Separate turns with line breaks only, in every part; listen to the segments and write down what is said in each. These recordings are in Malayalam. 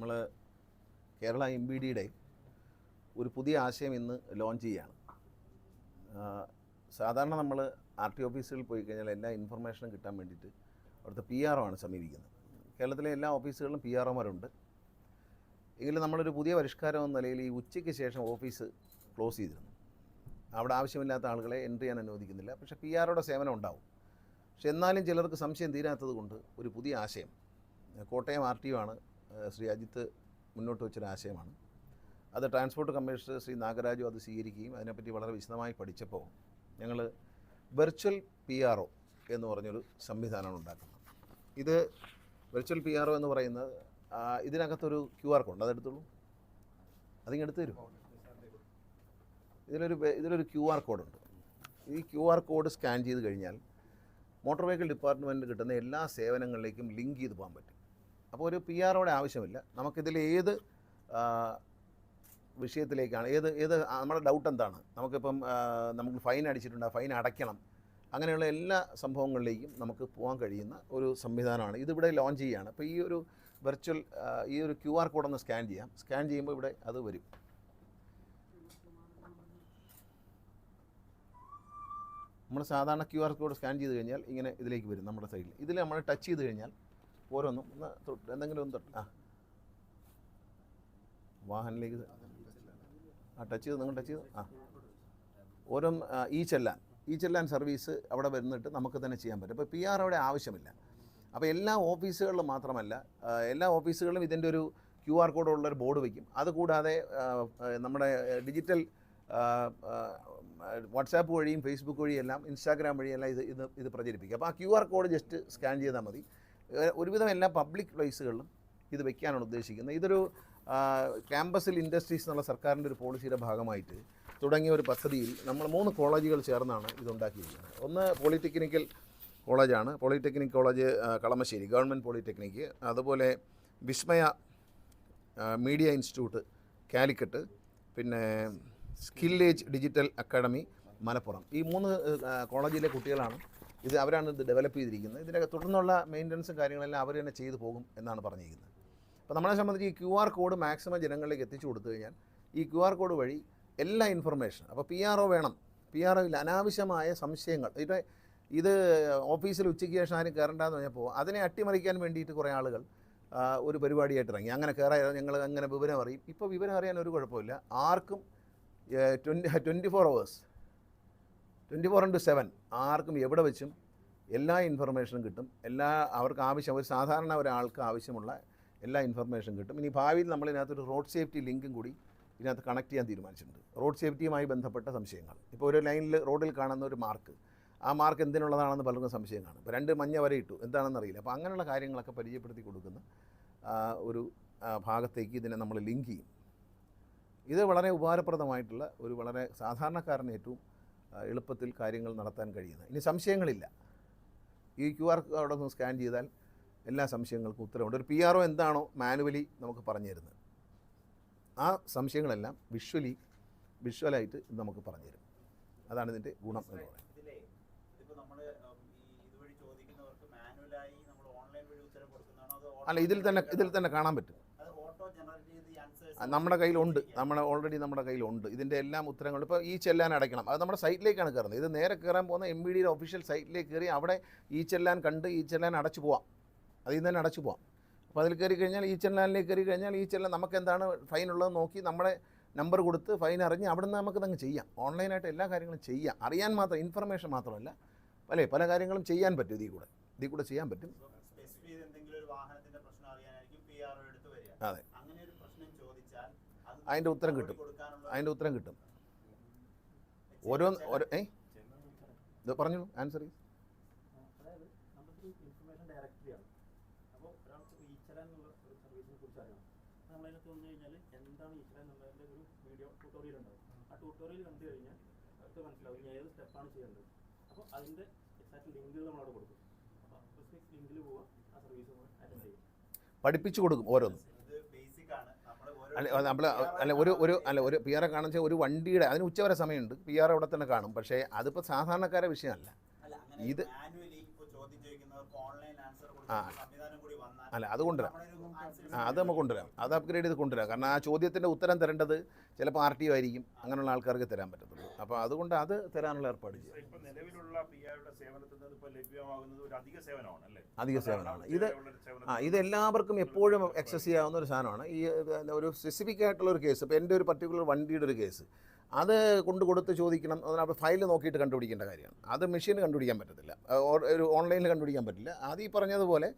നമ്മൾ കേരള എം ബി ഡിയുടെ ഒരു പുതിയ ആശയം ഇന്ന് ലോഞ്ച് ചെയ്യുകയാണ് സാധാരണ നമ്മൾ ആർ ടി ഓഫീസുകളിൽ പോയി കഴിഞ്ഞാൽ എല്ലാ ഇൻഫർമേഷനും കിട്ടാൻ വേണ്ടിയിട്ട് അവിടുത്തെ പി ആർ ഒ ആണ് സമീപിക്കുന്നത്. കേരളത്തിലെ എല്ലാ ഓഫീസുകളിലും പി ആർ ഒമാരുണ്ട് എങ്കിലും നമ്മളൊരു പുതിയ പരിഷ്കാരം എന്ന നിലയിൽ ഈ ഉച്ചയ്ക്ക് ശേഷം ഓഫീസ് ക്ലോസ് ചെയ്തിരുന്നു. അവിടെ ആവശ്യമില്ലാത്ത ആളുകളെ എൻട്രി ചെയ്യാൻ അനുവദിക്കുന്നില്ല. പക്ഷേ പി ആറുടെ സേവനം ഉണ്ടാവും. പക്ഷെ എന്നാലും ചിലർക്ക് സംശയം തീരാത്തത് കൊണ്ട് ഒരു പുതിയ ആശയം കോട്ടയം ആർ ടി ഒ ആണ് ശ്രീ അജിത്ത് മുന്നോട്ട് വെച്ചൊരു ആശയമാണ്. അത് ട്രാൻസ്പോർട്ട് കമ്മീഷണർ ശ്രീ നാഗരാജു അത് സ്വീകരിക്കുകയും അതിനെപ്പറ്റി വളരെ വിശദമായി പഠിച്ചപ്പോൾ ഞങ്ങൾ വെർച്വൽ പി ആർ ഒ എന്ന് പറഞ്ഞൊരു സംവിധാനമാണ് ഉണ്ടാക്കുന്നത്. ഇത് വെർച്വൽ പി ആർ ഒ എന്ന് പറയുന്നത് ഇതിനകത്തൊരു ക്യു ആർ കോഡ് അതെടുത്തോളൂ. അതിങ്ങ് എടുത്തു തരും ഇതിലൊരു ഇതിലൊരു ക്യു ആർ കോഡുണ്ട് ഈ ക്യു ആർ കോഡ് സ്കാൻ ചെയ്ത് കഴിഞ്ഞാൽ മോട്ടോർ വെഹിക്കിൾ ഡിപ്പാർട്ട്മെന്റ് കിട്ടുന്ന എല്ലാ സേവനങ്ങളിലേക്കും ലിങ്ക് ചെയ്ത് പോകാൻ പറ്റും. അപ്പോൾ ഒരു പി ആറോടെ ആവശ്യമില്ല. നമുക്കിതിൽ ഏത് വിഷയത്തിലേക്കാണ് ഏത് ഏത് നമ്മുടെ ഡൗട്ട് എന്താണ്? നമുക്കിപ്പം നമുക്ക് ഫൈൻ അടിച്ചിട്ടുണ്ട്? ഫൈൻ അടയ്ക്കണം. അങ്ങനെയുള്ള എല്ലാ സംഭവങ്ങളിലേക്കും നമുക്ക് പോകാൻ കഴിയുന്ന ഒരു സംവിധാനമാണ്. ഇതിവിടെ ലോഞ്ച് ചെയ്യുകയാണ് അപ്പോൾ ഈ ഒരു വെർച്വൽ ഈ ഒരു ക്യു ആർ കോഡ് ഒന്ന് സ്കാൻ ചെയ്യാം. സ്കാൻ ചെയ്യുമ്പോൾ ഇവിടെ അത് വരും. നമ്മൾ സാധാരണ ക്യു ആർ കോഡ് സ്കാൻ ചെയ്ത് കഴിഞ്ഞാൽ ഇങ്ങനെ ഇതിലേക്ക് വരും നമ്മുടെ സൈഡിൽ ഇതിൽ നമ്മൾ ടച്ച് ചെയ്ത് കഴിഞ്ഞാൽ ഓരോന്നും ഒന്ന് തൊട്ട് എന്തെങ്കിലും ഒന്ന് തൊട്ട്. ആ. വാഹനിലേക്ക് ആ ടച്ച് ചെയ്ത്. നിങ്ങൾ ടച്ച് ചെയ്ത്. ആ. ഓരോ ഈ ചെല്ലാൻ. ഈ ചെല്ലാൻ സർവീസ് അവിടെ വരുന്നിട്ട് നമുക്ക് തന്നെ ചെയ്യാൻ പറ്റും. അപ്പോൾ പി ആർ അവിടെ ആവശ്യമില്ല. അപ്പോൾ എല്ലാ ഓഫീസുകളിലും മാത്രമല്ല എല്ലാ ഓഫീസുകളിലും ഇതിന്റെ ഒരു ക്യു ആർ കോഡുള്ളൊരു ബോർഡ് വയ്ക്കും അതുകൂടാതെ നമ്മുടെ ഡിജിറ്റൽ വാട്സാപ്പ് വഴിയും ഫേസ്ബുക്ക് വഴിയും എല്ലാം ഇൻസ്റ്റാഗ്രാം വഴിയെല്ലാം ഇത് ഇത് ഇത് പ്രചരിപ്പിക്കും. അപ്പോൾ ആ Q R code just scan ചെയ്താൽ മതി. ഒരുവിധം എല്ലാ പബ്ലിക് പ്ലേസുകളിലും ഇത് വെക്കാനാണ് ഉദ്ദേശിക്കുന്നത്. ഇതൊരു ക്യാമ്പസിൽ ഇൻഡസ്ട്രീസ് എന്നുള്ള സർക്കാരിന്റെ ഒരു പോളിസിയുടെ ഭാഗമായിട്ട് തുടങ്ങിയ ഒരു പദ്ധതിയിൽ നമ്മൾ മൂന്ന് കോളേജുകൾ ചേർന്നാണ് ഇതുണ്ടാക്കിയിരിക്കുന്നത്. ഒന്ന് പോളിടെക്നിക്കൽ കോളേജാണ് polytechnic college Kalamassery government polytechnic അതുപോലെ വിസ്മയ മീഡിയ ഇൻസ്റ്റിറ്റ്യൂട്ട് കാലിക്കട്ട് പിന്നെ സ്കില്ലേജ് ഡിജിറ്റൽ അക്കാഡമി മലപ്പുറം. ഈ മൂന്ന് കോളേജിലെ കുട്ടികളാണ് ഇത് അവരാണ് ഇത് ഡെവലപ്പ് ചെയ്തിരിക്കുന്നത്. ഇതിന്റെ തുടർന്നുള്ള മെയിന്റനൻസും കാര്യങ്ങളെല്ലാം അവർ തന്നെ ചെയ്തു പോകും എന്നാണ് പറഞ്ഞിരിക്കുന്നത്. അപ്പോൾ നമ്മളെ സംബന്ധിച്ച് ഈ ക്യു ആർ കോഡ് മാക്സിമം ജനങ്ങളിലേക്ക് എത്തിച്ചു കൊടുത്തു കഴിഞ്ഞാൽ ഈ ക്യു ആർ കോഡ് വഴി എല്ലാ ഇൻഫർമേഷൻ അപ്പോൾ പി ആർ ഒ വേണം. പി ആർ ഒയിൽ അനാവശ്യമായ സംശയങ്ങൾ. ഇത് ഇത് ഓഫീസിൽ ഉച്ചയ്ക്ക് ശേഷം ആരും കയറണ്ടെന്ന് പറഞ്ഞപ്പോൾ അതിനെ അട്ടിമറിക്കാൻ വേണ്ടിയിട്ട് കുറേ ആളുകൾ ഒരു പരിപാടിയായിട്ട് ഇറങ്ങി. അങ്ങനെ കയറാൻ ഞങ്ങൾ അങ്ങനെ വിവരം അറിയും. ഇപ്പോൾ വിവരം അറിയാൻ ഒരു കുഴപ്പമില്ല. ആർക്കും twenty twenty four hours twenty four into seven ആർക്കും എവിടെ വെച്ചും എല്ലാ ഇൻഫർമേഷനും കിട്ടും. എല്ലാ അവർക്ക് ആവശ്യം ഒരു സാധാരണ ഒരാൾക്ക് ആവശ്യമുള്ള എല്ലാ ഇൻഫർമേഷനും കിട്ടും. ഇനി ഭാവിയിൽ നമ്മൾ ഇതിനകത്തൊരു റോഡ് സേഫ്റ്റി ലിങ്കും കൂടി ഇതിനകത്ത് കണക്ട് ചെയ്യാൻ തീരുമാനിച്ചിട്ടുണ്ട്. റോഡ് സേഫ്റ്റിയുമായി ബന്ധപ്പെട്ട സംശയങ്ങൾ. ഇപ്പോൾ ഒരു ലൈനിൽ റോഡിൽ കാണുന്ന ഒരു മാർക്ക് ആ മാർക്ക് എന്തിനുള്ളതാണെന്ന് പലർക്കും സംശയം കാണും ഇപ്പോൾ രണ്ട് മഞ്ഞ വരെ ഇട്ടു. എന്താണെന്ന് അറിയില്ല അപ്പോൾ അങ്ങനെയുള്ള കാര്യങ്ങളൊക്കെ പരിചയപ്പെടുത്തി കൊടുക്കുന്ന ഒരു ഭാഗത്തേക്ക് ഇതിനെ നമ്മൾ ലിങ്ക് ചെയ്യും. ഇത് വളരെ ഉപകാരപ്രദമായിട്ടുള്ള ഒരു വളരെ സാധാരണക്കാരന് ഏറ്റവും എളുപ്പത്തിൽ കാര്യങ്ങൾ നടത്താൻ കഴിയുന്നത്. ഇനി സംശയങ്ങളില്ല. ഈ ക്യു ആർ അവിടെ ഒന്ന് സ്കാൻ ചെയ്താൽ എല്ലാ സംശയങ്ങൾക്കും ഉത്തരവുണ്ട് ഒരു പി ആർ ഒ എന്താണോ മാനുവലി നമുക്ക് പറഞ്ഞു തരുന്നത്. ആ സംശയങ്ങളെല്ലാം വിഷ്വലി വിഷ്വലായിട്ട് നമുക്ക് പറഞ്ഞു തരും. അതാണ് ഇതിന്റെ ഗുണം എന്ന് പറയുന്നത്. അല്ല ഇതിൽ തന്നെ ഇതിൽ തന്നെ കാണാൻ പറ്റും
അത് ഓട്ടോ ജനറേറ്റ് ചെയ്ത് ഈ
ആ,
ആൻസേഴ്സ്
നമ്മുടെ കയ്യിലുണ്ട്. നമ്മുടെ ഓൾറെഡി നമ്മുടെ കയ്യിലുണ്ട്. ഇതിന്റെ എല്ലാം ഉത്തരങ്ങൾ ഇപ്പോൾ ഈ ചെല്ലാൻ അടയ്ക്കണം. അത് നമ്മുടെ സൈറ്റിലേക്കാണ് കയറുന്നത്. ഇത് നേരെ കയറാൻ പോകുന്ന എം ബി ഡിയുടെ ഒഫീഷ്യൽ സൈറ്റിലേക്ക് കയറി അവിടെ ഈ ചെല്ലാൻ കണ്ട് ഈ ചെല്ലാൻ അടച്ചു പോവാം. അതിൽ നിന്ന് തന്നെ അടച്ചു പോവാം. അപ്പോൾ അതിൽ കയറി കഴിഞ്ഞാൽ ഈ ചെല്ലാനിലേക്ക് കയറി കഴിഞ്ഞാൽ ഈ ചെല്ലാൻ നമുക്ക് എന്താണ് ഫൈൻ ഉള്ളത് നോക്കി നമ്മുടെ നമ്പർ കൊടുത്ത് ഫൈൻ അറിഞ്ഞ് അവിടെ നിന്ന് നമുക്ക് അങ്ങ് ചെയ്യാം. ഓൺലൈനായിട്ട് എല്ലാ കാര്യങ്ങളും ചെയ്യാം. അറിയാൻ മാത്രം ഇൻഫർമേഷൻ മാത്രമല്ല. അല്ലേ? പല കാര്യങ്ങളും ചെയ്യാൻ പറ്റും ഇതിൽ കൂടെ. ഇതിൽ കൂടെ ചെയ്യാൻ പറ്റും.
സ്പെസിഫൈ
അതിന്റെ ഉത്തരം കിട്ടും. അതിന്റെ ഉത്തരം കിട്ടും. ഓരോ ഓരോ ഏ? ഇത് പറഞ്ഞോളൂ. ആൻസർ
ഈസ് എന്താണ് ഒരു വീഡിയോ ട്യൂട്ടോറിയൽ ആ ട്യൂട്ടോറിയൽ കണ്ടു കഴിഞ്ഞാൽ മനസ്സിലാവും സ്റ്റെപ്പാണ് ചെയ്യേണ്ടത് അപ്പോൾ കൊടുക്കും അപ്പോൾ സ്പെസിഫിക് ലിങ്കിൽ ആ സർവീസ് അറ്റൻഡ്
പഠിപ്പിച്ചു കൊടുക്കും ഓരോന്നും
ഇത് ബേസിക് ആണ് നമ്മൾ
അല്ല നമ്മൾ അല്ല ഒരു ഒരു അല്ല ഒരു പി ആറെ കാണുന്ന വെച്ചാൽ ഒരു വണ്ടിയുടെ അതിന് ഉച്ചവരെ സമയമുണ്ട്. പി ആർ അവിടെ തന്നെ കാണും. പക്ഷേ അതിപ്പോൾ സാധാരണക്കാരെ വിഷയമല്ല. ഇത് ആ.
കൊടുക്കുന്ന സംവിധാനം കൂടി വന്നാൽ
അല്ല അത് കൊണ്ടുവരാം. ആ അത് നമുക്ക് കൊണ്ടുവരാം. അത് അപ്ഗ്രേഡ് ചെയ്ത് കൊണ്ടുവരാം. കാരണം ആ ചോദ്യത്തിന്റെ ഉത്തരം തരേണ്ടത് ചിലപ്പോൾ ആർ ടി ഒ ആയിരിക്കും. അങ്ങനെയുള്ള ആൾക്കാർക്ക് തരാൻ പറ്റത്തുള്ളൂ. അപ്പോൾ അതുകൊണ്ട് അത് തരാനുള്ള ഏർപ്പാട് ചെയ്യും.
അധിക സേവനമാണ്
ഇത്. ആ ഇത് എല്ലാവർക്കും എപ്പോഴും എക്സസ് ചെയ്യാവുന്ന ഒരു സാധനമാണ്. ഈ ഒരു സ്പെസിഫിക് ആയിട്ടുള്ള ഒരു കേസ് ഇപ്പോൾ എന്റെ ഒരു പർട്ടിക്കുലർ വണ്ടിയുടെ ഒരു കേസ് അത് കൊണ്ട് കൊടുത്ത് ചോദിക്കണം. അതിനകത്ത് ഫയൽ നോക്കിയിട്ട് കണ്ടുപിടിക്കേണ്ട കാര്യമാണ്. അത് മെഷീൻ കണ്ടുപിടിക്കാൻ പറ്റത്തില്ല. ഒരു ഓൺലൈനിൽ കണ്ടുപിടിക്കാൻ പറ്റില്ല. അത് ഈ പറഞ്ഞതുപോലെ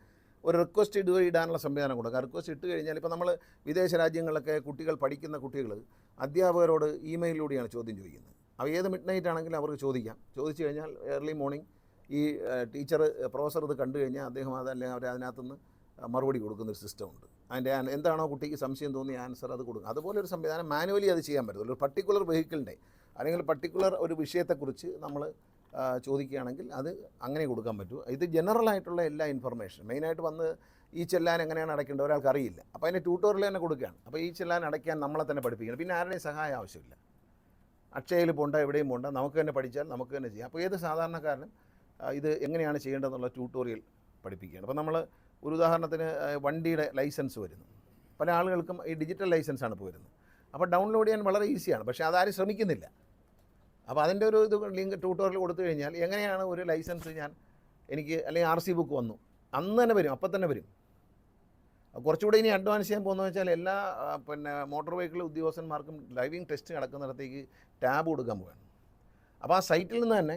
ഒരു റിക്വസ്റ്റ് ഇടുക ഇടാനുള്ള സംവിധാനം കൊടുക്കുക. റിക്വസ്റ്റ് ഇട്ട് കഴിഞ്ഞാൽ ഇപ്പോൾ നമ്മൾ വിദേശ രാജ്യങ്ങളിലൊക്കെ കുട്ടികൾ പഠിക്കുന്ന കുട്ടികൾ അധ്യാപകരോട് ഇമെയിലിലൂടെയാണ് ചോദ്യം ചോദിക്കുന്നത്. അവ ഏത് മിഡ് നൈറ്റ് ആണെങ്കിലും അവർക്ക് ചോദിക്കാം. ചോദിച്ചു കഴിഞ്ഞാൽ ഏർലി മോർണിംഗ് ഈ ടീച്ചർ പ്രൊഫസർ ഇത് കണ്ടു കഴിഞ്ഞാൽ അദ്ദേഹം അവർ അതിനകത്തുനിന്ന് മറുപടി കൊടുക്കുന്ന ഒരു സിസ്റ്റം ഉണ്ട്. അതിന്റെ എന്താണോ കുട്ടിക്ക് സംശയം തോന്നിയ ആൻസർ അത് കൊടുക്കും. അതുപോലെ ഒരു സംവിധാനം മാനുവലി അത് ചെയ്യാൻ പറ്റത്തുള്ളൂ. ഒരു പർട്ടിക്കുലർ വെഹിക്കിളിന്റെ അല്ലെങ്കിൽ പർട്ടിക്കുലർ ഒരു വിഷയത്തെക്കുറിച്ച് നമ്മൾ ചോദിക്കുകയാണെങ്കിൽ അത് അങ്ങനെ കൊടുക്കാൻ പറ്റൂ. ഇത് ജനറൽ ആയിട്ടുള്ള എല്ലാ ഇൻഫർമേഷൻ മെയിനായിട്ട് വന്ന് ഈ ചെല്ലാൻ എങ്ങനെയാണ് അടയ്ക്കേണ്ടത് ഒരാൾക്ക് അറിയില്ല. അപ്പോൾ അതിന്റെ ട്യൂട്ടോറിയൽ തന്നെ കൊടുക്കുകയാണ്. അപ്പോൾ ഈ ചെല്ലാൻ അടയ്ക്കാൻ നമ്മളെ തന്നെ പഠിപ്പിക്കണം. പിന്നെ ആരുടെയും സഹായം ആവശ്യമില്ല. അക്ഷയയിൽ പോണ്ട എവിടെയും പോണ്ട. നമുക്ക് തന്നെ പഠിച്ചാൽ നമുക്ക് തന്നെ ചെയ്യാം. അപ്പോൾ ഏത് സാധാരണക്കാരനും ഇത് എങ്ങനെയാണ് ചെയ്യേണ്ടതെന്നുള്ള ട്യൂട്ടോറിയൽ പഠിപ്പിക്കുകയാണ്. അപ്പോൾ നമ്മൾ ഒരു ഉദാഹരണത്തിന് വണ്ടിയുടെ ലൈസൻസ് വരുന്നു. പല ആളുകൾക്കും ഈ ഡിജിറ്റൽ ലൈസൻസാണ് ഇപ്പോൾ വരുന്നത്. അപ്പോൾ ഡൗൺലോഡ് ചെയ്യാൻ വളരെ ഈസിയാണ് പക്ഷേ അതാരും ശ്രമിക്കുന്നില്ല. അപ്പോൾ അതിന്റെ ഒരു ഇത് ലിങ്ക് ട്യൂട്ടോറിയൽ കൊടുത്തു കഴിഞ്ഞാൽ എങ്ങനെയാണ് ഒരു ലൈസൻസ് ഞാൻ എനിക്ക് അല്ലെങ്കിൽ ആർ സി ബുക്ക് വന്നു. അന്ന് തന്നെ വരും അപ്പം തന്നെ വരും. കുറച്ചുകൂടി ഇനി അഡ്വാൻസ് ചെയ്യാൻ പോകുന്നത് വെച്ചാൽ എല്ലാ പിന്നെ മോട്ടോർ വെഹിക്കിൾ ഉദ്യോഗസ്ഥന്മാർക്കും ഡ്രൈവിംഗ് ടെസ്റ്റ് നടക്കുന്നിടത്തേക്ക് ടാബ് കൊടുക്കാൻ പോവുകയാണ് അപ്പോൾ ആ സൈറ്റിൽ നിന്ന് തന്നെ